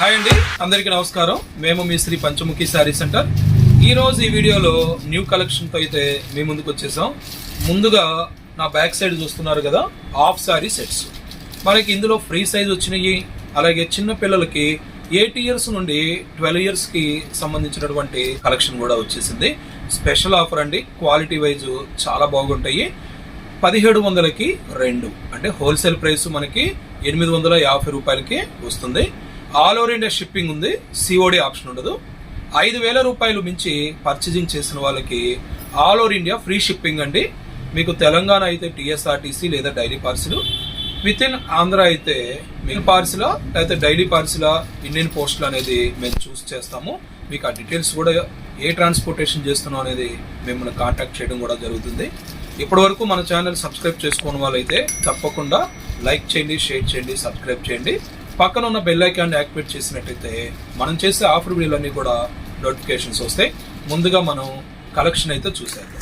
Hi అండి అందరికీ నమస్కారం. మేము మీ శ్రీ పంచముఖి శారీ సెంటర్. ఈ రోజు ఈ వీడియోలో న్యూ కలెక్షన్తో అయితే మీ ముందుకు వచ్చేసాం. ముందుగా నా బ్యాక్ సైడ్ చూస్తున్నారు కదా హాఫ్ శారీ సెట్స్. మనకి ఇందులో ఫ్రీ సైజ్ వచ్చినాయి. అలాగే చిన్న పిల్లలకి ఎయిట్ ఇయర్స్ నుండి ట్వెల్వ్ ఇయర్స్కి సంబంధించినటువంటి కలెక్షన్ కూడా వచ్చేసింది. స్పెషల్ ఆఫర్ అండి క్వాలిటీ వైజ్ చాలా బాగుంటాయి. పదిహేడు వందలకి రెండు అంటే హోల్సేల్ ప్రైస్ మనకి ఎనిమిది వందల యాభై రూపాయలకి వస్తుంది. ఆల్ ఓవర్ ఇండియా షిప్పింగ్ ఉంది సిఓడి ఆప్షన్ ఉండదు. ఐదు వేల రూపాయలు మించి పర్చేజింగ్ చేసిన వాళ్ళకి all over India free shipping అండి. మీకు తెలంగాణ అయితే టీఎస్ఆర్టీసీ లేదా daily parcel within Andhra అయితే మిల్ పార్సిలా లేకపోతే డైలీ పార్సిలా ఇండియన్ పోస్టులు అనేది మేము చూస్ చేస్తాము. మీకు ఆ డీటెయిల్స్ కూడా ఏ ట్రాన్స్పోర్టేషన్ చేస్తున్నాం అనేది మిమ్మల్ని కాంటాక్ట్ చేయడం కూడా జరుగుతుంది. ఇప్పటి వరకు మన ఛానల్ సబ్స్క్రైబ్ చేసుకోని వాళ్ళైతే తప్పకుండా లైక్ చేయండి షేర్ చేయండి సబ్స్క్రైబ్ చేయండి. పక్కన ఉన్న బెల్ ఐకాన్ యాక్టివేట్ చేసినట్టయితే మనం చేసే ఆఫర్ వీడియోలన్నీ కూడా నోటిఫికేషన్స్ వస్తాయి. ముందుగా మనం కలెక్షన్ అయితే చూసేద్దాం.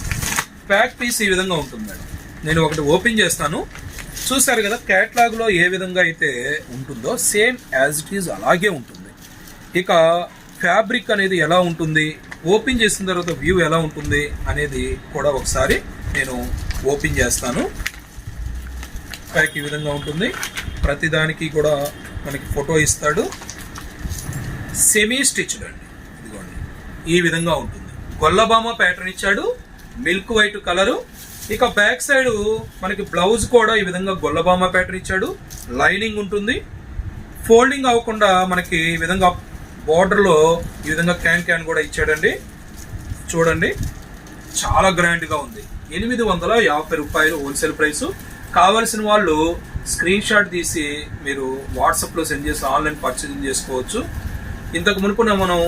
ప్యాక్ పీస్ ఈ విధంగా ఉంటుంది మేడం. నేను ఒకటి ఓపెన్ చేస్తాను. చూసారు కదా క్యాట్లాగ్లో ఏ విధంగా అయితే ఉంటుందో సేమ్ యాజ్ ఇట్ ఈజ్ అలాగే ఉంటుంది. ఇక ఫ్యాబ్రిక్ అనేది ఎలా ఉంటుంది ఓపెన్ చేసిన తర్వాత వ్యూ ఎలా ఉంటుంది అనేది కూడా ఒకసారి నేను ఓపెన్ చేస్తాను. ప్యాక్ ఈ విధంగా ఉంటుంది. ప్రతిదానికి కూడా మనకి ఫోటో ఇస్తాడు. సెమీ స్టిచ్డ్ అండి. ఇదిగోండి. ఈ విధంగా ఉంటుంది. గొల్లబామ ప్యాటర్న్ ఇచ్చాడు. మిల్క్ వైట్ కలరు ఇక బ్యాక్ సైడ్ మనకి బ్లౌజ్ కూడా ఈ విధంగా గొల్లబామ ప్యాటర్న్ ఇచ్చాడు. లైనింగ్ ఉంటుంది. ఫోల్డింగ్ అవ్వకుండా మనకి ఈ విధంగా బార్డర్లో ఈ విధంగా క్యాన్ క్యాన్ కూడా ఇచ్చాడండి. చూడండి. చాలా గ్రాండ్గా ఉంది. ఎనిమిది వందల యాభై రూపాయలు హోల్సేల్ ప్రైస్ కావలసిన వాళ్ళు స్క్రీన్ షాట్ తీసి మీరు వాట్సాప్లో సెండ్ చేసి ఆన్లైన్ పర్చేసింగ్ చేసుకోవచ్చు. ఇంతకు మునుపున మనం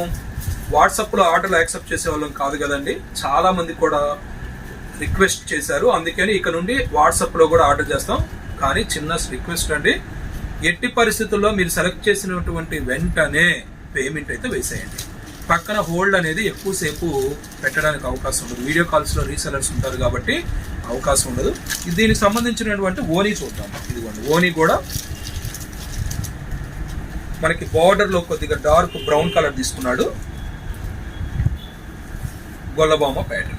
వాట్సాప్లో ఆర్డర్లు యాక్సెప్ట్ చేసే వాళ్ళం కాదు కదండి. చాలామంది కూడా రిక్వెస్ట్ చేశారు. అందుకని ఇక నుండి వాట్సాప్లో కూడా ఆర్డర్ చేస్తాం. కానీ చిన్న రిక్వెస్ట్ అండి. ఎట్టి పరిస్థితుల్లో మీరు సెలెక్ట్ చేసినటువంటి వెంటనే పేమెంట్ అయితే వేసేయండి. పక్కన హోల్డ్ అనేది ఎక్కువసేపు పెట్టడానికి అవకాశం ఉంటుంది వీడియో కాల్స్లో రీసెలర్స్ ఉంటారు కాబట్టి అవకాశం ఉండదు. దీనికి సంబంధించినటువంటి ఓనీ చూద్దాం. ఇదిగోండి ఓనీ కూడా మనకి బార్డర్లో కొద్దిగా డార్క్ బ్రౌన్ కలర్ తీసుకున్నాడు. గొల్లబామ ప్యాటర్న్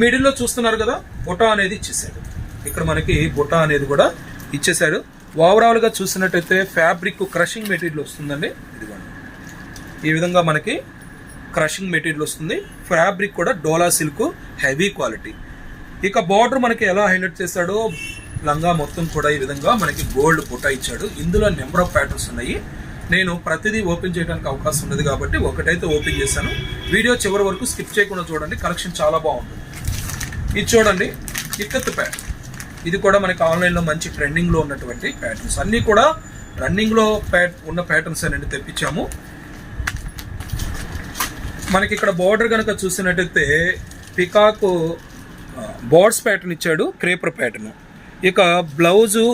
మిడిల్లో చూస్తున్నారు కదా బుటా అనేది ఇచ్చేసాడు. ఇక్కడ మనకి బుటా అనేది కూడా ఇచ్చేసాడు. ఓవరాల్గా చూసినట్టయితే ఫ్యాబ్రిక్ క్రషింగ్ మెటీరియల్ వస్తుందండి. ఇదిగోండి. ఈ విధంగా మనకి క్రషింగ్ మెటీరియల్ వస్తుంది. ఫ్యాబ్రిక్ కూడా డోలా సిల్క్ హెవీ క్వాలిటీ ఇక బార్డర్ మనకి ఎలా హైలైట్ చేశాడో లంగా మొత్తం కూడా ఈ విధంగా మనకి గోల్డ్ బుట్ట ఇచ్చాడు. ఇందులో నెంబర్ ఆఫ్ ప్యాటర్న్స్ ఉన్నాయి. నేను ప్రతిదీ ఓపెన్ చేయడానికి అవకాశం ఉండదు కాబట్టి ఒకటైతే ఓపెన్ చేశాను. వీడియో చివరి వరకు స్కిప్ చేయకుండా చూడండి. కలెక్షన్ చాలా బాగుంటుంది. ఇది చూడండి. ఇక్కత్ ప్యాటర్న్ ఇది కూడా మనకి ఆన్లైన్లో మంచి ట్రెండింగ్లో ఉన్నటువంటి ప్యాటర్న్స్. అన్నీ కూడా రన్నింగ్లో ప్యాట్ ఉన్న ప్యాటర్న్స్ అనేది తెప్పించాము. మనకి ఇక్కడ బార్డర్ కనుక చూసినట్టయితే పికాకు బోర్డ్స్ ప్యాటర్న్ ఇచ్చాడు క్రేపర్ ప్యాటర్న్. ఇక బ్లౌజు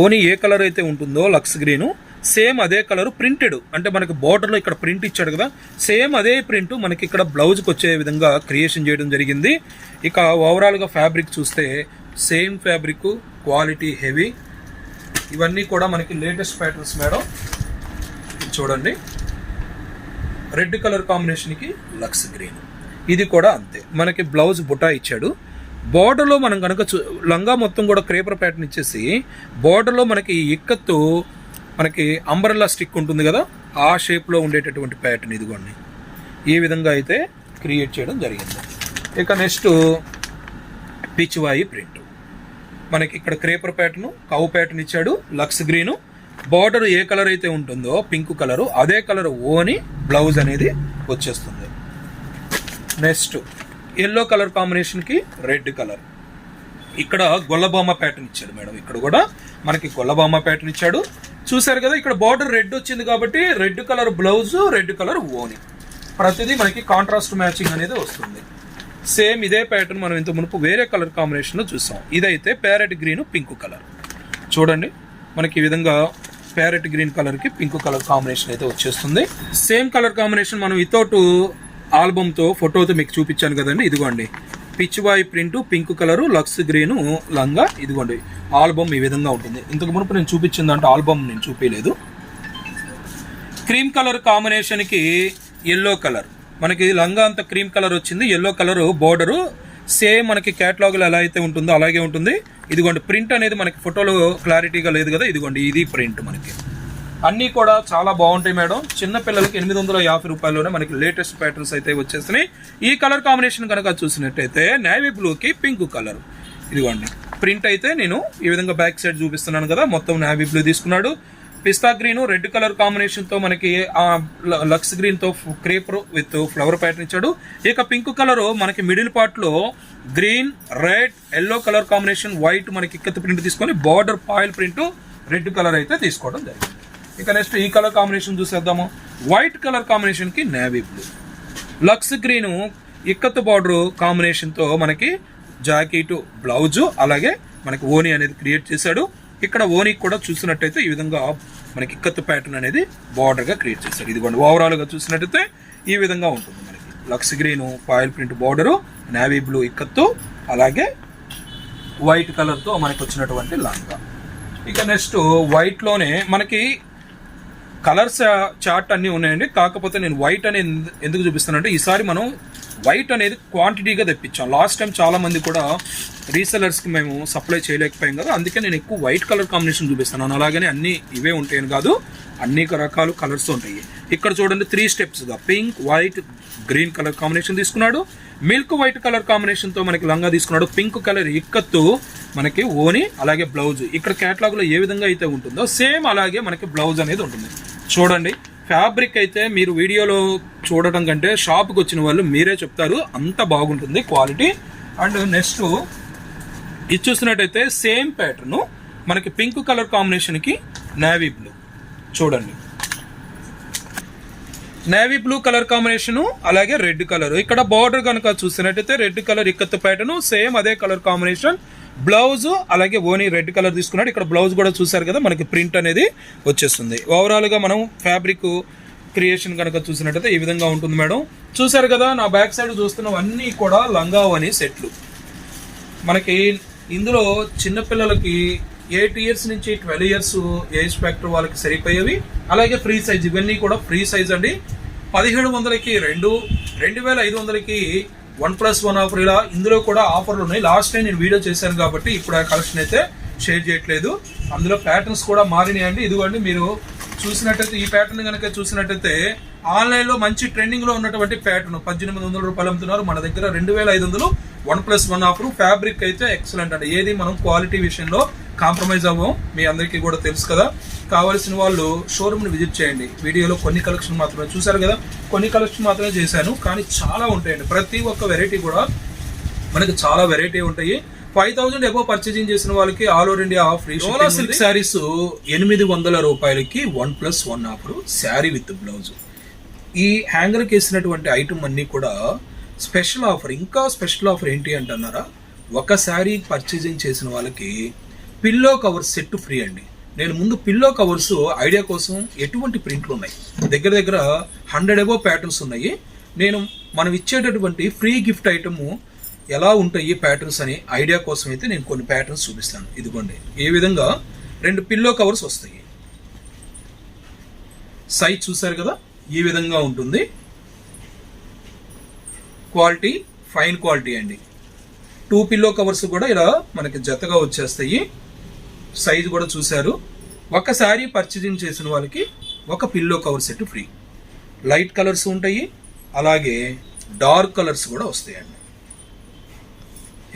ఓని ఏ కలర్ అయితే ఉంటుందో లక్స్ గ్రీను సేమ్ అదే కలర్ ప్రింటెడ్. అంటే మనకి బార్డర్లో ఇక్కడ ప్రింట్ ఇచ్చాడు కదా సేమ్ అదే ప్రింట్ మనకి ఇక్కడ బ్లౌజ్కి వచ్చే విధంగా క్రియేషన్ చేయడం జరిగింది. ఇక ఓవరాల్గా ఫ్యాబ్రిక్ చూస్తే సేమ్ ఫ్యాబ్రిక్ క్వాలిటీ హెవీ. ఇవన్నీ కూడా మనకి లేటెస్ట్ ప్యాటర్న్స్ మేడం. చూడండి. రెడ్ కలర్ కాంబినేషన్కి లక్స్ గ్రీన్. ఇది కూడా అంతే. మనకి బ్లౌజ్ బుటా ఇచ్చాడు. బోర్డర్లో మనం కనుక చూ లంగా మొత్తం కూడా క్రేపర్ ప్యాటర్న్ ఇచ్చేసి బార్డర్లో మనకి ఇక్కత్తు మనకి అంబరల్లా స్టిక్ ఉంటుంది కదా ఆ షేప్లో ఉండేటటువంటి ప్యాటర్న్ ఇదిగోండి ఈ విధంగా అయితే క్రియేట్ చేయడం జరిగింది. ఇక నెక్స్ట్ పిచ్వాయి ప్రింట్ మనకి ఇక్కడ క్రేపర్ ప్యాటర్ను కవ్ ప్యాటర్న్ ఇచ్చాడు లక్స్ గ్రీను బార్డర్ ఏ కలర్ అయితే ఉంటుందో పింక్ కలరు అదే కలర్ ఓని బ్లౌజ్ అనేది వచ్చేస్తుంది. నెక్స్ట్ ఎల్లో కలర్ కాంబినేషన్కి రెడ్ కలర్ ఇక్కడ గొల్లబామ ప్యాటర్న్ ఇచ్చాడు మేడం. ఇక్కడ కూడా మనకి గొల్లబామ ప్యాటర్న్ ఇచ్చాడు. చూసారు కదా ఇక్కడ బార్డర్ రెడ్ వచ్చింది కాబట్టి red colour blouse red colour ఓని ప్రతిదీ మనకి కాంట్రాస్ట్ మ్యాచింగ్ అనేది వస్తుంది. సేమ్ ఇదే ప్యాటర్న్ మనం ఇంత మునుపు వేరే కలర్ కాంబినేషన్లో చూసాం. ఇదైతే ప్యారెట్ గ్రీన్ పింక్ కలర్ చూడండి మనకి ఈ విధంగా ప్యారెట్ గ్రీన్ కలర్కి పింక్ కలర్ కాంబినేషన్ అయితే వచ్చేస్తుంది. సేమ్ కలర్ కాంబినేషన్ మనం వితౌట్ ఆల్బమ్తో ఫోటోతో మీకు చూపించాను కదండి ఇదిగోండి. Pichwai print pink colour lux green లంగా ఇదిగోండి. ఆల్బమ్ ఈ విధంగా ఉంటుంది. ఇంతకు మునుపు నేను చూపించింది అంటే ఆల్బమ్ నేను చూపించలేదు. క్రీమ్ కలర్ కాంబినేషన్కి ఎల్లో కలర్. మనకి లంగా అంత క్రీమ్ కలర్ వచ్చింది ఎల్లో కలర్ బోర్డరు సేమ్ మనకి కేటలాగ్ ఎలా అయితే ఉంటుందో అలాగే ఉంటుంది. ఇదిగోండి ప్రింట్ అనేది మనకి ఫోటోలో క్లారిటీగా లేదు కదా ఇదిగోండి ఇది ప్రింట్ మనకి. అన్నీ కూడా చాలా బాగుంటాయి మేడం. చిన్న పిల్లలకి ఎనిమిది వందల యాభై రూపాయల్లోనే మనకి లేటెస్ట్ ప్యాటర్న్స్ అయితే వచ్చేస్తున్నాయి. ఈ కలర్ కాంబినేషన్ కనుక చూసినట్టయితే నేవీ బ్లూకి పింక్ కలర్ ఇదిగోండి. ప్రింట్ అయితే నేను ఈ విధంగా బ్యాక్ సైడ్ చూపిస్తున్నాను కదా. మొత్తం నేవీ బ్లూ తీసుకున్నాడు. పిస్తా గ్రీన్ రెడ్ కలర్ కాంబినేషన్తో మనకి ఆ ల- లక్స్ గ్రీన్తో క్రేప్ విత్ ఫ్లవర్ ప్యాటర్న్ ఇచ్చాడు. ఇక పింక్ కలర్ మనకి మిడిల్ పార్ట్లో green red yellow colour combination white మనకి ఇక్కత్ ప్రింట్ తీసుకొని border foil print red colour అయితే తీసుకోవడం జరిగింది. ఇక నెక్స్ట్ ఈ కలర్ కాంబినేషన్ చూసేద్దాము. వైట్ కలర్ కాంబినేషన్కి navy blue lux green ikat border కాంబినేషన్తో మనకి జాకెట్ బ్లౌజు అలాగే మనకి ఓని అనేది క్రియేట్ చేశాడు. ఇక్కడ ఓని కూడా చూసినట్టయితే ఈ విధంగా మనకి ఇక్కత్ ప్యాటర్న్ అనేది బార్డర్గా క్రియేట్ చేశాడు. ఇదిగోండి ఓవరాల్గా చూసినట్టయితే ఈ విధంగా ఉంటుంది మనకి. Lux green foil print border navy blue ikat అలాగే వైట్ కలర్తో మనకి వచ్చినటువంటి లాంగా. ఇక నెక్స్ట్ వైట్లోనే మనకి కలర్స్ చార్ట్ అన్ని ఉన్నాయండి. కాకపోతే నేను వైట్ అనేది ఎందుకు చూపిస్తానంటే ఈసారి మనం వైట్ అనేది క్వాంటిటీగా తెప్పించాం. లాస్ట్ టైం చాలా మంది కూడా రీసెలర్స్కి మేము సప్లై చేయలేకపోయాం కదా అందుకే నేను ఎక్కువ వైట్ కలర్ కాంబినేషన్ చూపిస్తున్నాను. అలాగనే అన్ని ఇవే ఉంటాయని కాదు అన్ని రకాలు కలర్స్ ఉంటాయి. ఇక్కడ చూడండి three స్టెప్స్గా pink white green colour combination తీసుకున్నాడు. మిల్క్ వైట్ కలర్ కాంబినేషన్తో మనకి లంగా తీసుకున్నాడు. పింక్ కలర్ ఇక్కత్తు మనకి ఓని అలాగే బ్లౌజ్. ఇక్కడ క్యాటలాగ్లో ఏ విధంగా అయితే ఉంటుందో సేమ్ అలాగే మనకి బ్లౌజ్ అనేది ఉంటుంది. చూడండి ఫ్యాబ్రిక్ అయితే మీరు వీడియోలో చూడటం కంటే షాప్కి వచ్చిన వాళ్ళు మీరే చెప్తారు. అంత బాగుంటుంది క్వాలిటీ. అండ్ నెక్స్ట్ ఇది చూసినట్టయితే సేమ్ ప్యాటర్ను మనకి పింక్ కలర్ కాంబినేషన్కి నేవీ బ్లూ. చూడండి. నేవీ బ్లూ కలర్ కాంబినేషన్ అలాగే రెడ్ కలర్ ఇక్కడ బార్డర్ కనుక చూసినట్టయితే red colour ikat pattern same అదే కలర్ కాంబినేషన్ బ్లౌజ్ అలాగే ఓనీ రెడ్ కలర్ తీసుకున్నాడు. ఇక్కడ బ్లౌజ్ కూడా చూసారు కదా మనకి ప్రింట్ అనేది వచ్చేస్తుంది. ఓవరాల్గా మనం ఫ్యాబ్రిక్ క్రియేషన్ కనుక చూసినట్టయితే ఈ విధంగా ఉంటుంది మేడం. చూసారు కదా నా బ్యాక్ సైడ్ చూస్తున్నవన్నీ కూడా లంగావని సెట్లు. మనకి ఇందులో చిన్నపిల్లలకి ఎయిట్ ఇయర్స్ నుంచి ట్వెల్వ్ ఇయర్స్ ఏజ్ ఫ్యాక్టర్ వాళ్ళకి సరిపోయేవి. అలాగే ఫ్రీ సైజ్ ఇవన్నీ కూడా ఫ్రీ సైజ్ అండి. పదిహేడు వందలకి రెండు రెండు వేల ఐదు వందలకి వన్ ప్లస్ వన్ ఆఫర్ ఇలా ఇందులో కూడా ఆఫర్లు ఉన్నాయి. లాస్ట్ టైం నేను వీడియో చేశాను కాబట్టి ఇప్పుడు ఆ కలెక్షన్ అయితే షేర్ చేయట్లేదు. అందులో ప్యాటర్న్స్ కూడా మారినాయండి. ఇదిగోండి మీరు చూసినట్టయితే ఈ ప్యాటర్న్ కనుక చూసినట్టయితే ఆన్లైన్లో మంచి ట్రెండింగ్లో ఉన్నటువంటి ప్యాటర్న్ పద్దెనిమిది వందల రూపాయలు అమ్ముతున్నారు. మన దగ్గర రెండు వేల ఐదు వందలు one plus one offer fabric అయితే ఎక్సలెంట్ అండి. ఏది మనం క్వాలిటీ విషయంలో కాంప్రమైజ్ అవ్వం మీ అందరికీ కూడా తెలుసు కదా. కావాల్సిన వాళ్ళు షోరూమ్ని విజిట్ చేయండి. వీడియోలో కొన్ని కలెక్షన్ మాత్రమే చూసారు కదా? కొన్ని కలెక్షన్ మాత్రమే చేశాను. కానీ చాలా ఉంటాయండి. ప్రతి ఒక్క వెరైటీ కూడా మనకి చాలా వెరైటీ ఉంటాయి. ఫైవ్ థౌసండ్ ఎబో పర్చేజింగ్ చేసిన వాళ్ళకి ఆల్ ఓవర్ ఇండియా ఫ్రీ షోలా సిల్క్ శారీస్ ఎనిమిది వందల రూపాయలకి one plus one offer sari with blouse. ఈ హ్యాంగర్కి వేసినటువంటి ఐటమ్ అన్ని కూడా స్పెషల్ ఆఫర్ ఇంకా స్పెషల్ ఆఫర్ ఏంటి అంటున్నారా? ఒక శారీ పర్చేజింగ్ చేసిన వాళ్ళకి పిల్లో కవర్స్ సెట్ ఫ్రీ అండి. నేను ముందు పిల్లో కవర్స్ ఐడియా కోసం ఎటువంటి ప్రింట్లు ఉన్నాయి? దగ్గర దగ్గర హండ్రెడ్ అబో ప్యాటర్న్స్ ఉన్నాయి. నేను మనం ఇచ్చేటటువంటి ఫ్రీ గిఫ్ట్ ఐటము ఎలా ఉంటాయి ప్యాటర్న్స్ అని ఐడియా కోసం అయితే నేను కొన్ని ప్యాటర్న్స్ చూపిస్తాను. ఇదిగోండి. ఏ విధంగా? రెండు పిల్లో కవర్స్ వస్తాయి. సైజ్ చూసారు కదా? ఈ విధంగా ఉంటుంది. క్వాలిటీ ఫైన్ క్వాలిటీ అండి. టూ పిల్లో కవర్స్ కూడా ఇలా మనకి జతగా వచ్చేస్తాయి. సైజ్ కూడా చూశారు. ఒకసారి పర్చేజింగ్ చేసిన వాళ్ళకి ఒక pillow cover set free. Light colours ఉంటాయి. అలాగే డార్క్ కలర్స్ కూడా వస్తాయండి.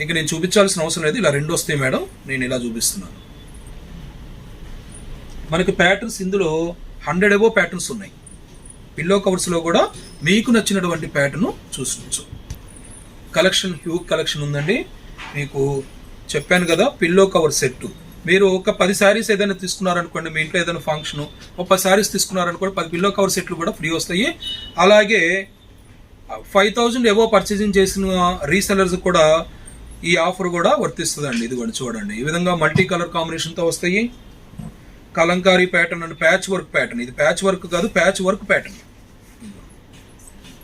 ఇక నేను చూపించాల్సిన అవసరం లేదు. ఇలా రెండు వస్తాయి మేడం. నేను ఇలా చూపిస్తున్నాను. మనకి ప్యాటర్న్స్ ఇందులో హండ్రెడ్ ఎబో ప్యాటర్న్స్ ఉన్నాయి. పిల్లో కవర్స్లో కూడా మీకు నచ్చినటువంటి ప్యాటర్ను చూసుకోవచ్చు. కలెక్షన్ హ్యూ కలెక్షన్ ఉందండి. మీకు చెప్పాను కదా పిల్లో కవర్ సెట్ మీరు ఒక పది శారీస్ ఏదైనా తీసుకున్నారనుకోండి మీ ఇంట్లో ఏదైనా ఫంక్షన్ ఒక పది శారీస్ తీసుకున్నారనుకోండి పది పిల్లో కవర్ సెట్లు కూడా ఫ్రీ వస్తాయి. అలాగే ఫైవ్ థౌజండ్ ఎవో పర్చేసింగ్ చేసిన రీసెలర్స్ కూడా ఈ ఆఫర్ కూడా వర్తిస్తుందండి. ఇది కూడా చూడండి. ఈ విధంగా మల్టీ కలర్ కాంబినేషన్తో వస్తాయి. Kalamkari pattern and patch work pattern. ఇది ప్యాచ్ వర్క్ కాదు patch work pattern.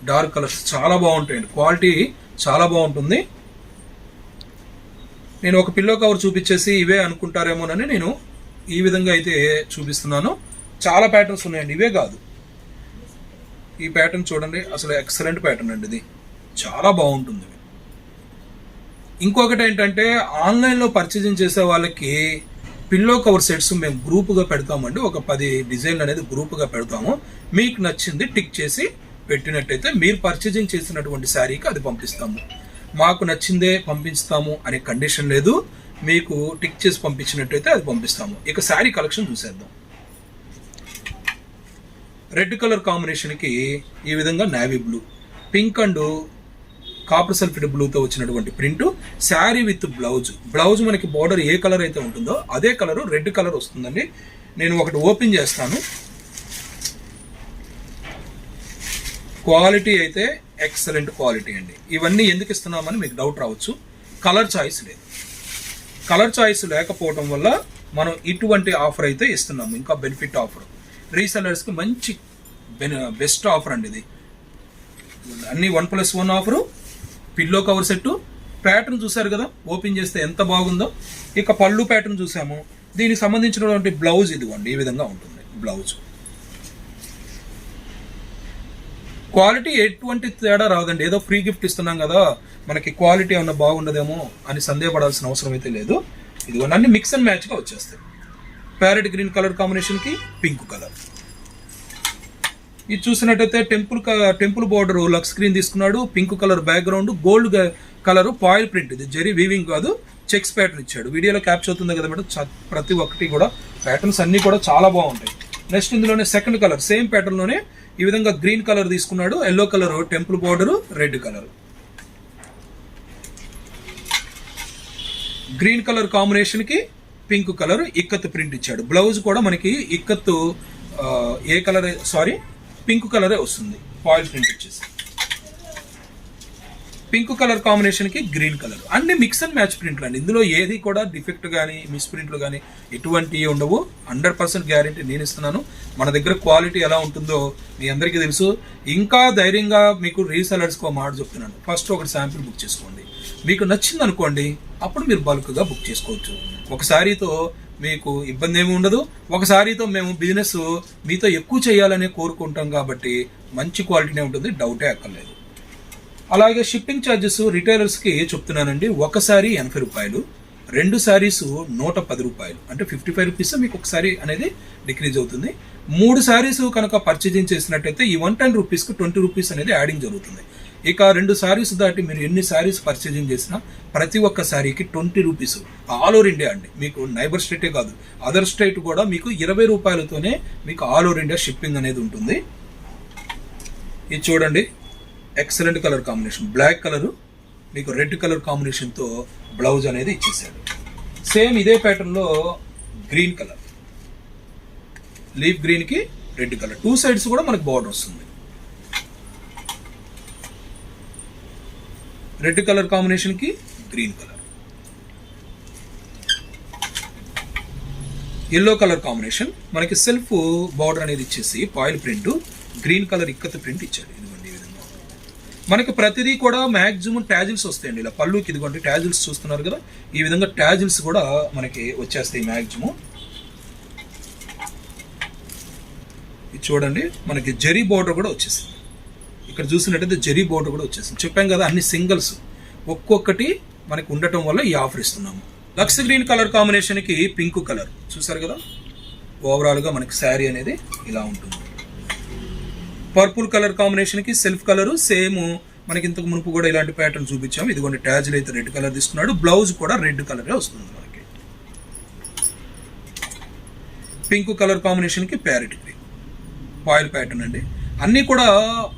Dark colours చాలా బాగుంటాయండి. క్వాలిటీ చాలా బాగుంటుంది. నేను ఒక పిల్లో కవర్ చూపించేసి ఇవే అనుకుంటారేమోనని నేను ఈ విధంగా అయితే చూపిస్తున్నాను. చాలా ప్యాటర్న్స్ ఉన్నాయండి. ఇవే కాదు. ఈ ప్యాటర్న్ చూడండి. అసలు ఎక్సలెంట్ ప్యాటర్న్ అండి ఇది. చాలా బాగుంటుంది. ఇంకొకటి ఏంటంటే ఆన్లైన్లో పర్చేజింగ్ చేసే వాళ్ళకి పిల్లో కవర్ సెట్స్ మేము గ్రూపుగా పెడతామండి. ఒక పది డిజైన్లు అనేది గ్రూపుగా పెడతాము. మీకు నచ్చింది టిక్ చేసి పెట్టినట్టయితే మీరు పర్చేజింగ్ చేసినటువంటి శారీకి అది పంపిస్తాము. మాకు నచ్చిందే పంపిస్తాము అనే కండిషన్ లేదు. మీకు టిక్ చేసి పంపించినట్టయితే అది పంపిస్తాము. ఇక శారీ కలెక్షన్ చూసేద్దాం. రెడ్ కలర్ కాంబినేషన్కి ఈ విధంగా navy blue pink and copper sulphide బ్లూతో వచ్చినటువంటి print sari with blouse blouse మనకి బార్డర్ ఏ కలర్ అయితే ఉంటుందో అదే కలర్ రెడ్ కలర్ వస్తుందండి. నేను ఒకటి ఓపెన్ చేస్తాను. క్వాలిటీ అయితే ఎక్సలెంట్ క్వాలిటీ అండి. ఇవన్నీ ఎందుకు ఇస్తున్నామని మీకు డౌట్ రావచ్చు. కలర్ చాయిస్ లేదు. కలర్ చాయిస్ లేకపోవడం వల్ల మనం ఇటువంటి ఆఫర్ అయితే ఇస్తున్నాము ఇంకా బెనిఫిట్ ఆఫర్. రీసెలర్స్కి మంచి బెస్ట్ ఆఫర్ అండి ఇది. అన్ని one plus one offer pillow cover set. Pattern చూశారు కదా ఓపెన్ చేస్తే ఎంత బాగుందో. ఇక పళ్ళు ప్యాటర్న్ చూసాము. దీనికి సంబంధించినటువంటి బ్లౌజ్ ఇదిగోండి ఈ విధంగా ఉంటుంది బ్లౌజ్. క్వాలిటీ ఎటువంటి తేడా రాదండి. ఏదో ఫ్రీ గిఫ్ట్ ఇస్తున్నాం కదా మనకి క్వాలిటీ ఏమన్నా బాగుండదేమో అని సందేహపడాల్సిన అవసరం అయితే లేదు. ఇదిగో అన్ని మిక్స్ అండ్ మ్యాచ్గా వచ్చేస్తాయి. ప్యారెట్ గ్రీన్ కలర్ కాంబినేషన్కి పింక్ కలర్ ఇది చూసినట్టయితే టెంపుల్ టెంపుల్ బోర్డర్ లక్స్ స్క్రీన్ తీసుకున్నాడు. Pink colour background gold colour foil print ఇది జెరీ వీవింగ్ కాదు చెక్స్ ప్యాటర్న్ ఇచ్చాడు. వీడియోలో క్యాప్చర్ అవుతుంది కదా మేడం ప్రతి ఒక్కటి కూడా. ప్యాటర్న్స్ అన్నీ కూడా చాలా బాగుంటాయి. నెక్స్ట్ ఇందులోనే సెకండ్ కలర్ సేమ్ ప్యాటర్న్లోనే ఈ విధంగా గ్రీన్ కలర్ తీసుకున్నాడు yellow colour temple border red colour. Green colour కాంబినేషన్కి పింక్ కలర్ ఇక్కత్ ప్రింట్ ఇచ్చాడు. బ్లౌజ్ కూడా మనకి ఇక్కత్తు ఏ కలర్ సారీ పింక్ కలరే వస్తుంది. పాయిల్ ప్రింట్ వచ్చేసి పింక్ కలర్ కాంబినేషన్కి గ్రీన్ కలర్. అన్ని మిక్స్ అండ్ మ్యాచ్ ప్రింట్లు అండి. ఇందులో ఏది కూడా డిఫెక్ట్ కానీ మిస్ ప్రింట్లు కానీ ఎటువంటివి ఉండవు. హండ్రెడ్ పర్సెంట్ గ్యారంటీ నేను ఇస్తున్నాను. మన దగ్గర క్వాలిటీ ఎలా ఉంటుందో మీ అందరికీ తెలుసు. ఇంకా ధైర్యంగా మీకు రీసెలర్స్కి ఒక మాట చెప్తున్నాను. ఫస్ట్ ఒకటి శాంపిల్ బుక్ చేసుకోండి. మీకు నచ్చింది అనుకోండి అప్పుడు మీరు బల్క్గా బుక్ చేసుకోవచ్చు. ఒకసారితో మీకు ఇబ్బంది ఏమి ఉండదు. ఒకసారితో మేము బిజినెస్ మీతో ఎక్కువ చేయాలని కోరుకుంటాం కాబట్టి మంచి క్వాలిటీనే ఉంటుంది. డౌటే అక్కర్లేదు. అలాగే షిప్పింగ్ ఛార్జెస్ రిటైలర్స్కి చెప్తున్నానండి. ఒకసారి ఎనభై రూపాయలు రెండు సారీస్ నూట పది రూపాయలు. అంటే ఫిఫ్టీ ఫైవ్ రూపీస్ మీకు ఒకసారి అనేది డిక్రీజ్ అవుతుంది. మూడు శారీస్ కనుక పర్చేజింగ్ చేసినట్టయితే ఈ వన్ టెన్ రూపీస్కి ట్వంటీ రూపీస్ అనేది యాడింగ్ జరుగుతుంది. ఇక రెండు సారీస్ దాటి మీరు ఎన్ని సారీస్ పర్చేజింగ్ చేసినా ప్రతి ఒక్క సారీకి twenty rupees all over India అండి. మీకు నైబర్ స్టేటే కాదు. అదర్ స్టేట్ కూడా మీకు ఇరవై రూపాయలతోనే మీకు ఆల్ ఓవర్ ఇండియా షిప్పింగ్ అనేది ఉంటుంది. ఇది చూడండి. Excellent colour combination black colour మీకు రెడ్ కలర్ కాంబినేషన్తో బ్లౌజ్ అనేది ఇచ్చేసాడు సేమ్ ఇదే ప్యాటర్న్లో గ్రీన్ కలర్ లీఫ్ గ్రీన్కి రెడ్ కలర్ టూ సైడ్స్ కూడా మనకు బార్డర్ వస్తుంది. రెడ్ కలర్ కాంబినేషన్కి green colour yellow colour combination మనకి సెల్ఫ్ బార్డర్ అనేది ఇచ్చేసి foil print green colour ikat print ఇచ్చాడు. మనకి ప్రతిదీ కూడా మ్యాక్సిమం ట్యాజిల్స్ వస్తాయండి. ఇలా పళ్ళుకి ఇదిగోండి ట్యాజిల్స్ చూస్తున్నారు కదా? ఈ విధంగా ట్యాజిల్స్ కూడా మనకి వచ్చేస్తాయి మ్యాక్సిమం ఇది చూడండి మనకి జరీ బోర్డర్ కూడా వచ్చేసింది. ఇక్కడ చూసినట్టయితే జరీ బోర్డర్ కూడా వచ్చేసింది. చెప్పాం కదా అన్ని సింగిల్స్ ఒక్కొక్కటి మనకి ఉండటం వల్ల ఈ ఆఫర్ ఇస్తున్నాము. లక్స్ గ్రీన్ కలర్ కాంబినేషన్కి పింక్ కలర్ చూసారు కదా? ఓవరాల్గా మనకి శారీ అనేది ఇలా ఉంటుంది. పర్పుల్ కలర్ కాంబినేషన్కి సెల్ఫ్ కలర్ సేమ్ మనకి ఇంతకు మునుపు కూడా ఇలాంటి ప్యాటర్న్ చూపించాము ఇదిగోండి ట్యాజ్లు అయితే రెడ్ కలర్ తీసుకున్నాడు. బ్లౌజ్ కూడా రెడ్ కలరే వస్తుంది మనకి. పింక్ కలర్ కాంబినేషన్కి ప్యారెట్ గ్రీన్. బాయిల్ ప్యాటర్న్ అండి. అన్నీ కూడా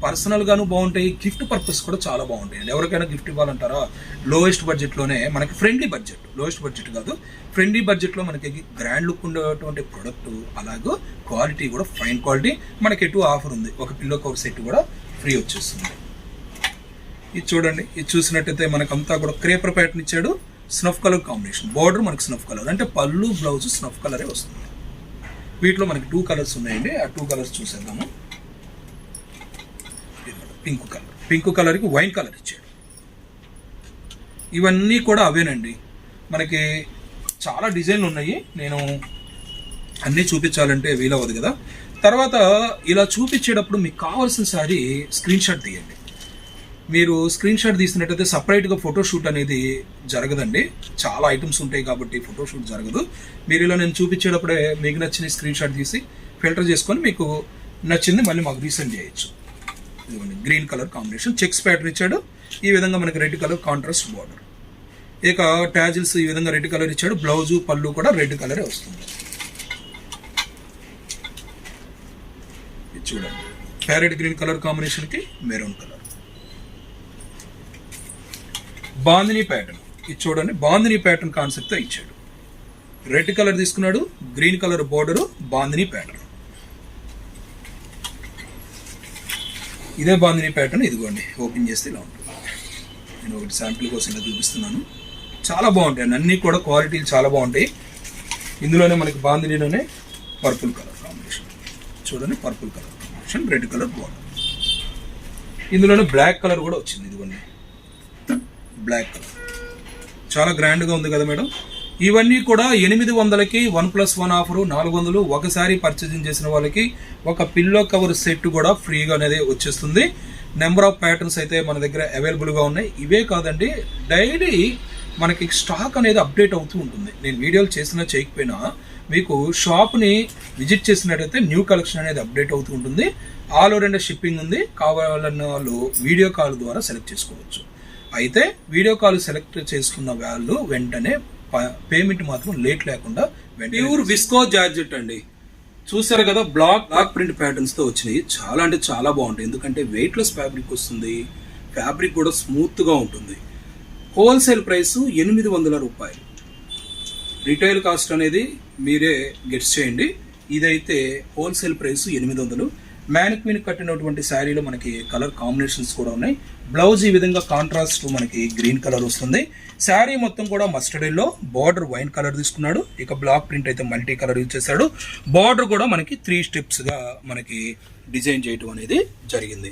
పర్సనల్గాను బాగుంటాయి. గిఫ్ట్ పర్పస్ కూడా చాలా బాగుంటాయి. అండి ఎవరికైనా గిఫ్ట్ ఇవ్వాలంటారా? లోయెస్ట్ బడ్జెట్లోనే మనకి ఫ్రెండ్లీ బడ్జెట్ లోయెస్ట్ బడ్జెట్ కాదు. ఫ్రెండ్లీ బడ్జెట్లో మనకి గ్రాండ్ లుక్ ఉండేటువంటి ప్రోడక్ట్ అలాగే క్వాలిటీ కూడా ఫైన్ క్వాలిటీ మనకి ఎటు ఆఫర్ ఉంది. ఒక పిల్లో కవర్ సెట్ కూడా ఫ్రీ వచ్చేస్తుంది. ఇది చూడండి. ఇది చూసినట్టయితే మనకంతా కూడా క్రేపర్ ప్యాటర్న్ ఇచ్చాడు. స్నఫ్ కలర్ కాంబినేషన్ బార్డర్ మనకి స్నఫ్ కలర్ అంటే పళ్ళు బ్లౌజ్ స్నఫ్ కలరే వస్తుంది. వీటిలో మనకి టూ కలర్స్ ఉన్నాయండి. ఆ టూ కలర్స్ చూసేద్దాము. Pink colour. పింక్ కలర్కి వైన్ కలర్ ఇచ్చాడు. ఇవన్నీ కూడా అవేనండి. మనకి చాలా డిజైన్లు ఉన్నాయి. నేను అన్నీ చూపించాలంటే వీలవ్వదు కదా. తర్వాత ఇలా చూపించేటప్పుడు మీకు కావాల్సిన సారీ స్క్రీన్ షాట్ తీయండి. మీరు స్క్రీన్ షాట్ తీసినట్టయితే సపరేట్గా ఫోటోషూట్ అనేది జరగదండి. చాలా ఐటమ్స్ ఉంటాయి కాబట్టి ఫోటోషూట్ జరగదు. మీరు ఇలా నేను చూపించేటప్పుడే మీకు నచ్చిన స్క్రీన్ షాట్ తీసి ఫిల్టర్ చేసుకొని మీకు నచ్చింది మళ్ళీ మాకు రీసెండ్ చేయొచ్చు. ఇదిగోండి green colour combination checks pattern ఇచ్చాడు. ఈ విధంగా మనకి రెడ్ కలర్ కాంట్రాస్ట్ బార్డర్ ఇక ట్యాజిల్స్ ఈ విధంగా రెడ్ కలర్ ఇచ్చాడు. బ్లౌజు పళ్ళు కూడా రెడ్ కలరే వస్తుంది. చూడండి. ప్యారెట్ గ్రీన్ కలర్ కాంబినేషన్కి మెరూన్ కలర్ బాందిని ప్యాటర్న్ ఇది చూడండి. బాందిని ప్యాటర్న్ కాన్సెప్ట్తో ఇచ్చాడు. రెడ్ కలర్ తీసుకున్నాడు. Green colour border bandhani pattern ఇదే బాందిని ప్యాటర్న్ ఇదిగోండి ఓపెన్ చేస్తే ఇలా ఉంటుంది. నేను ఒకటి శాంపిల్ కోసం ఇలా చూపిస్తున్నాను. చాలా బాగుంటాయి అన్నీ కూడా క్వాలిటీలు చాలా బాగుంటాయి. ఇందులోనే మనకి బాందినీలోనే పర్పుల్ కలర్ కాంబినేషన్ చూడండి purple colour combination red colour border ఇందులోనే బ్లాక్ కలర్ కూడా వచ్చింది ఇదిగోండి. బ్లాక్ కలర్ చాలా గ్రాండ్గా ఉంది కదా మేడం? ఇవన్నీ కూడా ఎనిమిది వందలకి వన్ ప్లస్ వన్ ఆఫరు నాలుగు వందలు ఒకసారి పర్చేజింగ్ చేసిన వాళ్ళకి ఒక పిల్లో కవర్ సెట్ కూడా ఫ్రీగా అనేది వచ్చేస్తుంది. నెంబర్ ఆఫ్ ప్యాటర్న్స్ అయితే మన దగ్గర అవైలబుల్గా ఉన్నాయి. ఇవే కాదండి డైలీ మనకి స్టాక్ అనేది అప్డేట్ అవుతూ ఉంటుంది. నేను వీడియోలు చేసినా చేయకపోయినా మీకు షాప్ని విజిట్ చేసినట్టయితే న్యూ కలెక్షన్ అనేది అప్డేట్ అవుతూ ఉంటుంది. ఆల్ ఓవర్ ఇండియా షిప్పింగ్ ఉంది. కావాలన్న వాళ్ళు వీడియో కాల్ ద్వారా సెలెక్ట్ చేసుకోవచ్చు. అయితే వీడియో కాల్ సెలెక్ట్ చేసుకున్న వాళ్ళు వెంటనే పేమెంట్ మాత్రం లేట్ లేకుండా ప్యూర్ విస్కో జార్జెట్ అండి. చూసారు కదా బ్లాక్ బ్లాక్ ప్రింట్ ప్యాటర్న్స్తో వచ్చినాయి. చాలా అంటే చాలా బాగుంటాయి. ఎందుకంటే వెయిట్లెస్ ఫ్యాబ్రిక్ వస్తుంది. ఫ్యాబ్రిక్ కూడా స్మూత్గా ఉంటుంది. హోల్సేల్ ప్రైస్ ఎనిమిది వందల రూపాయలు. రిటైల్ కాస్ట్ అనేది మీరే గెట్స్ చేయండి. ఇదైతే హోల్సేల్ ప్రైస్ ఎనిమిది వందలు. మ్యానిక్విన్ కట్టినటువంటి శారీలో మనకి కలర్ కాంబినేషన్స్ కూడా ఉన్నాయి. బ్లౌజ్ ఈ విధంగా కాంట్రాస్ట్ మనకి గ్రీన్ కలర్ వస్తుంది. శారీ మొత్తం కూడా mustard yellow border wine colour తీసుకున్నాడు. ఇక బ్లాక్ ప్రింట్ అయితే మల్టీ కలర్ యూజ్ చేశాడు. బార్డర్ కూడా మనకి త్రీ స్టెప్స్గా మనకి డిజైన్ చేయటం అనేది జరిగింది.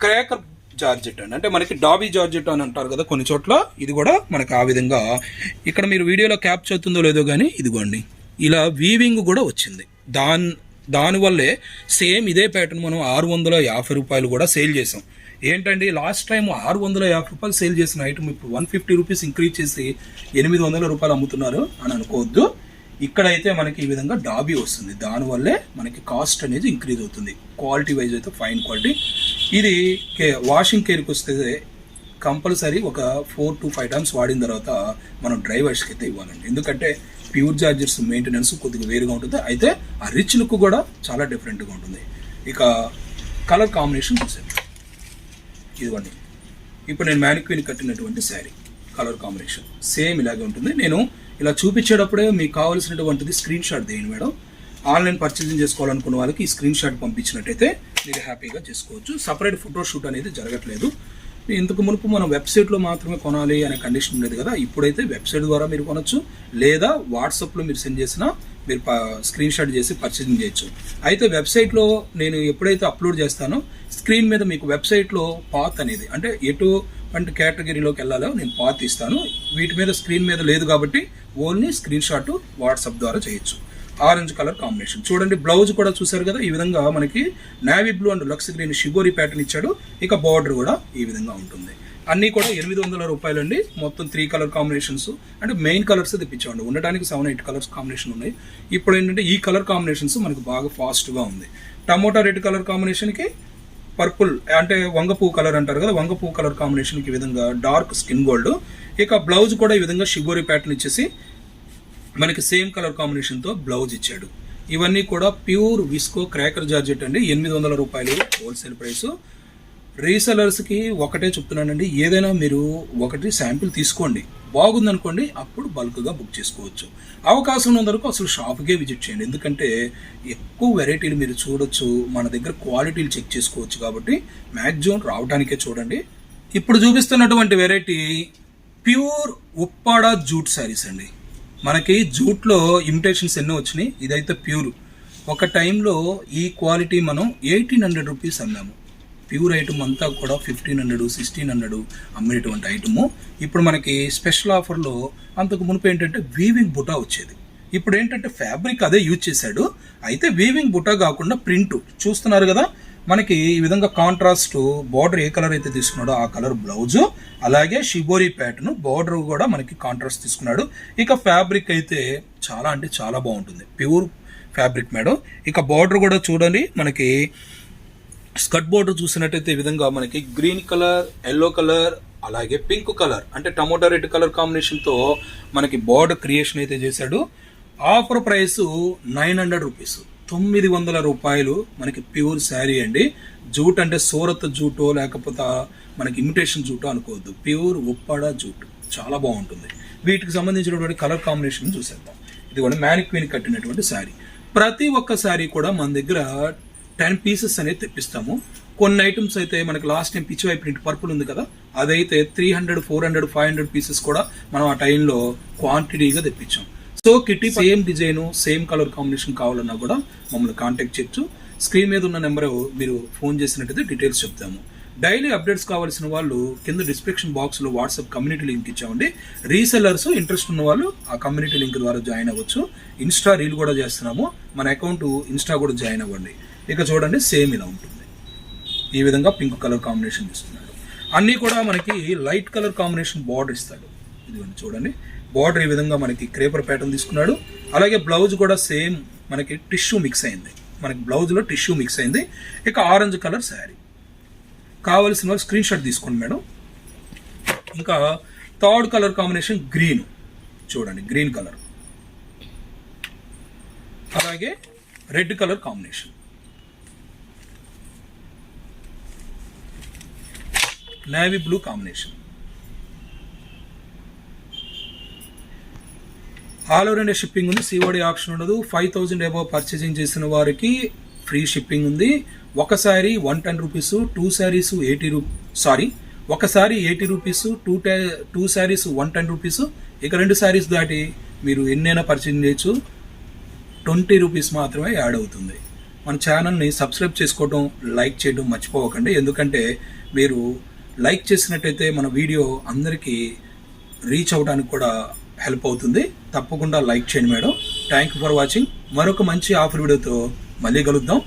క్రాకర్ జార్జెట్ అండి. అంటే మనకి డాబీ జార్జెట్ అని అంటారు కదా కొన్ని చోట్ల. ఇది కూడా మనకి ఆ విధంగా ఇక్కడ మీరు వీడియోలో క్యాప్చర్ అవుతుందో లేదో కానీ ఇదిగోండి. ఇలా వీవింగ్ కూడా వచ్చింది. దాని దానివల్లే సేమ్ ఇదే ప్యాటర్న్ మనం ఆరు వందల యాభై రూపాయలు కూడా సేల్ చేసాం ఏంటండి లాస్ట్ టైం ఆరు వందల యాభై రూపాయలు సేల్ చేసిన ఐటమ్ ఇప్పుడు వన్ ఫిఫ్టీ రూపీస్ ఇంక్రీజ్ చేసి ఎనిమిది వందల రూపాయలు అమ్ముతున్నారు అని అనుకోవద్దు. ఇక్కడైతే మనకి ఈ విధంగా డాబీ వస్తుంది. దానివల్లే మనకి కాస్ట్ అనేది ఇంక్రీజ్ అవుతుంది. క్వాలిటీ వైజ్ అయితే ఫైన్ క్వాలిటీ ఇది కే వాషింగ్ కేర్కి వస్తే కంపల్సరీ ఒక ఫోర్ టు ఫైవ్ టైమ్స్ వాడిన తర్వాత మనం డ్రైవర్స్కి అయితే ఇవ్వాలండి. ఎందుకంటే ప్యూర్ చార్జర్స్ మెయింటెనెన్స్ కొద్దిగా వేరుగా ఉంటుంది. అయితే ఆ రిచ్ లుక్ కూడా చాలా డిఫరెంట్గా ఉంటుంది. ఇక కలర్ కాంబినేషన్ చూసాను ఇదిగోండి. ఇప్పుడు నేను మ్యానిక్విన్ కట్టినటువంటి శారీ కలర్ కాంబినేషన్ సేమ్ ఇలాగే ఉంటుంది. నేను ఇలా చూపించేటప్పుడే మీకు కావాల్సినటువంటిది స్క్రీన్ షాట్ తీయండి మేడం. ఆన్లైన్ పర్చేసింగ్ చేసుకోవాలనుకున్న వాళ్ళకి ఈ స్క్రీన్ షాట్ పంపించినట్టయితే మీరు హ్యాపీగా చేసుకోవచ్చు. సపరేట్ ఫోటో షూట్ అనేది జరగట్లేదు. ఇంతకు మునుపు మనం వెబ్సైట్లో మాత్రమే కొనాలి అనే కండిషన్ ఉండేది కదా ఇప్పుడైతే వెబ్సైట్ ద్వారా మీరు కొనొచ్చు లేదా వాట్సాప్లో మీరు సెండ్ చేసినా మీరు స్క్రీన్ షాట్ చేసి పర్చేసింగ్ చేయొచ్చు. అయితే వెబ్సైట్లో నేను ఎప్పుడైతే అప్లోడ్ చేస్తానో స్క్రీన్ మీద మీకు వెబ్సైట్లో పాత్ అనేది అంటే ఎటు కేటగిరీలోకి వెళ్ళాలో నేను పాత్ ఇస్తాను. వీటి మీద స్క్రీన్ మీద లేదు కాబట్టి ఓన్లీ స్క్రీన్ షాట్ వాట్సాప్ ద్వారా చేయొచ్చు. Orange colour combination. చూడండి బ్లౌజ్ కూడా చూసారు కదా ఈ విధంగా మనకి నావీ బ్లూ అండ్ లక్స్ గ్రీన్ షిగోరి ప్యాటర్న్ ఇచ్చాడు. ఇక బార్డర్ కూడా ఈ విధంగా ఉంటుంది. అన్నీ కూడా ఎనిమిది వందల రూపాయలు అండి మొత్తం త్రీ కలర్ కాంబినేషన్స్. అంటే మెయిన్ కలర్స్ తెప్పించామండి. ఉండడానికి సెవెన్ ఎయిట్ కలర్స్ కాంబినేషన్ ఉన్నాయి. ఇప్పుడు ఏంటంటే ఈ కలర్ కాంబినేషన్స్ మనకు బాగా ఫాస్ట్గా ఉంది. టమోటా రెడ్ కలర్ కాంబినేషన్కి పర్పుల్ అంటే వంగపూ కలర్ అంటారు కదా వంగపూ కలర్ కాంబినేషన్కి విధంగా డార్క్ స్కిన్ గోల్డ్. ఇక బ్లౌజ్ కూడా ఈ విధంగా షిగోరి ప్యాటర్న్ ఇచ్చేసి మనకి సేమ్ కలర్ కాంబినేషన్తో బ్లౌజ్ ఇచ్చాడు. ఇవన్నీ కూడా ప్యూర్ విస్కో క్రాకర్ జార్జెట్ అండి. ఎనిమిది వందల రూపాయలు హోల్సేల్ ప్రైస్. రీసెలర్స్కి ఒకటే చెప్తున్నానండి. ఏదైనా మీరు ఒకటి శాంపిల్ తీసుకోండి. బాగుందనుకోండి అప్పుడు బల్క్గా బుక్ చేసుకోవచ్చు. అవకాశం ఉన్నందుకు అసలు షాప్కే విజిట్ చేయండి. ఎందుకంటే ఎక్కువ వెరైటీలు మీరు చూడొచ్చు. మన దగ్గర క్వాలిటీలు చెక్ చేసుకోవచ్చు కాబట్టి మ్యాక్సిమం రావడానికే చూడండి. ఇప్పుడు చూపిస్తున్నటువంటి variety pure Uppada jute saris అండి. మనకి జూట్లో ఇమిటేషన్స్ ఎన్నో వచ్చినాయి. ఇదైతే ప్యూర్. ఒక టైంలో ఈ క్వాలిటీ మనం ఎయిటీన్ హండ్రెడ్ రూపీస్ అమ్మాము ప్యూర్ ఐటమ్ అంతా కూడా ఫిఫ్టీన్ హండ్రెడ్ సిక్స్టీన్ హండ్రెడ్ అమ్మేటువంటి ఐటము. ఇప్పుడు మనకి స్పెషల్ ఆఫర్లో అంతకు మునుపు ఏంటంటే వీవింగ్ బుటా వచ్చేది. ఇప్పుడు ఏంటంటే ఫ్యాబ్రిక్ అదే యూజ్ చేశాడు. అయితే వీవింగ్ బుట్ట కాకుండా ప్రింట్. చూస్తున్నారు కదా? మనకి ఈ విధంగా కాంట్రాస్ట్ బార్డర్ ఏ కలర్ అయితే తీసుకున్నాడో ఆ కలర్ బ్లౌజు అలాగే షిబోరి ప్యాటర్న్ బార్డర్ కూడా మనకి కాంట్రాస్ట్ తీసుకున్నాడు. ఇక ఫ్యాబ్రిక్ అయితే చాలా అంటే చాలా బాగుంటుంది. Pure fabric madam. ఇక బార్డర్ కూడా చూడండి మనకి స్కర్ట్ బోర్డర్ చూసినట్టయితే ఈ విధంగా మనకి గ్రీన్ కలర్ ఎల్లో కలర్ అలాగే పింక్ కలర్ అంటే టమోటా రెడ్ కలర్ కాంబినేషన్తో మనకి బార్డర్ క్రియేషన్ అయితే చేశాడు. Offer price nine hundred rupees. తొమ్మిది వందల రూపాయలు మనకి ప్యూర్ శారీ అండి. జూట్ అంటే సూరత్ జూటో లేకపోతే మనకి ఇమిటేషన్ జూటో అనుకోవద్దు. Pure Uppada jute. చాలా బాగుంటుంది. వీటికి సంబంధించినటువంటి కలర్ కాంబినేషన్ చూసేద్దాం. ఇది కూడా మ్యానిక్వీన్ కట్టినటువంటి శారీ. ప్రతి ఒక్క శారీ కూడా మన దగ్గర టెన్ పీసెస్ అనేది తెప్పిస్తాము. కొన్ని ఐటమ్స్ అయితే మనకి లాస్ట్ టైం పిచ్చి ప్రింట్ పర్పుల్ ఉంది కదా అదైతే three hundred four hundred five hundred pieces కూడా మనం ఆ టైంలో క్వాంటిటీగా తెప్పించాం. So kitty same design same colour combination కావాలన్నా కూడా మమ్మల్ని కాంటాక్ట్ చేయొచ్చు. స్క్రీన్ మీద ఉన్న నెంబర్ మీరు ఫోన్ చేసినట్టయితే డీటెయిల్స్ చెప్తాము. డైలీ అప్డేట్స్ కావాల్సిన వాళ్ళు కింద డిస్క్రిప్షన్ బాక్స్లో వాట్సాప్ కమ్యూనిటీ లింక్ ఇచ్చామండి. రీసెల్లర్స్ ఇంట్రెస్ట్ ఉన్న వాళ్ళు ఆ కమ్యూనిటీ లింక్ ద్వారా జాయిన్ అవ్వచ్చు. ఇన్స్టా రీల్ కూడా చేస్తున్నాము. మన అకౌంట్ ఇన్స్టా కూడా జాయిన్ అవ్వండి. ఇక చూడండి సేమ్ ఇలా ఉంటుంది. ఈ విధంగా పింక్ కలర్ కాంబినేషన్ ఇస్తున్నాడు అన్నీ కూడా మనకి లైట్ కలర్ కాంబినేషన్ బార్డర్ ఇస్తాడు. ఇదిగోండి చూడండి. బార్డర్ ఈ విధంగా మనకి క్రేపర్ ప్యాటర్న్ తీసుకున్నాడు. అలాగే బ్లౌజ్ కూడా సేమ్ మనకి టిష్యూ మిక్స్ అయింది. మనకి బ్లౌజ్లో టిష్యూ మిక్స్ అయింది. ఇక ఆరెంజ్ కలర్ శారీ. కావలసిన వాళ్ళు స్క్రీన్ షాట్ తీసుకోండి మేడం. ఇంకా థర్డ్ కలర్ కాంబినేషన్ గ్రీన్. చూడండి గ్రీన్ కలర్. అలాగే red colour combination. Navy blue combination. All over India shipping ఉంది సిఓడి ఆప్షన్ ఉండదు. ఫైవ్ థౌజండ్ అబవ్ పర్చేసింగ్ చేసిన వారికి ఫ్రీ షిప్పింగ్ ఉంది. ఒకసారి one ten rupees two saris eighty రూ సారీ ఒకసారి ఎయిటీ రూపీస్ టూ టె two saris one ten rupees ఇక రెండు శారీస్ దాటి మీరు ఎన్నైనా పర్చేజ్ చేయొచ్చు. ట్వంటీ రూపీస్ మాత్రమే యాడ్ అవుతుంది. మన ఛానల్ని సబ్స్క్రైబ్ చేసుకోవడం లైక్ చేయడం మర్చిపోవకండి. ఎందుకంటే మీరు లైక్ చేసినట్టయితే మన వీడియో అందరికీ రీచ్ అవ్వడానికి కూడా హెల్ప్ అవుతుంది. తప్పకుండా లైక్ చేయండి madam. Thank you for watching మరొక మంచి ఆఫర్ వీడియోతో మళ్ళీ కలుద్దాం.